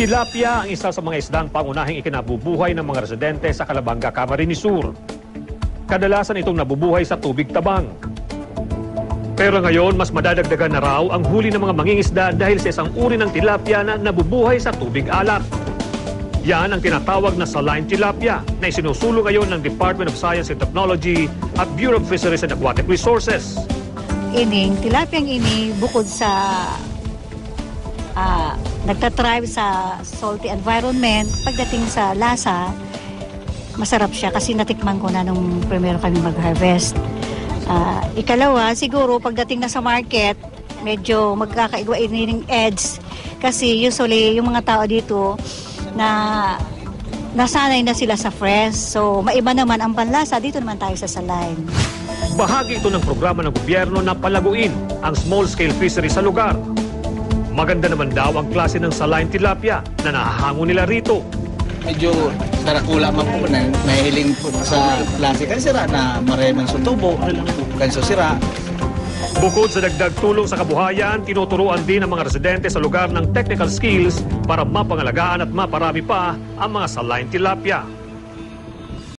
Tilapia ang isa sa mga isdang pangunahing ikinabubuhay ng mga residente sa Calabanga, Camarines Sur. Kadalasan itong nabubuhay sa tubig tabang. Pero ngayon, mas madadagdagan na raw ang huli ng mga mangingisda dahil sa isang uri ng tilapia na nabubuhay sa tubig alat. Yan ang tinatawag na saline tilapia na isinusulong ngayon ng Department of Science and Technology at Bureau of Fisheries and Aquatic Resources. ining, tilapiyang ini bukod sa ah, nagtatribe sa salty environment, pagdating sa lasa, masarap siya kasi natikman ko na nung primero kami mag-harvest. Ah, ikalawa, siguro pagdating na sa market, medyo magkakaigwa ining edge kasi usually yung mga tao dito na nasanay na sila sa fresh. So, maiba naman ang panlasa. Dito naman tayo sa saline. Bahagi ito ng programa ng gobyerno na palaguin ang small-scale fishery sa lugar. Maganda naman daw ang klase ng saline tilapia na nahahango nila rito. medyo darakula man po na nahiling po sa klase kan sira na maraming sutubo kanso sira Bukod sa dagdag tulong sa kabuhayan, tinuturuan din ng mga residente sa lugar ng technical skills para mapangalagaan at maparami pa ang mga saline tilapia.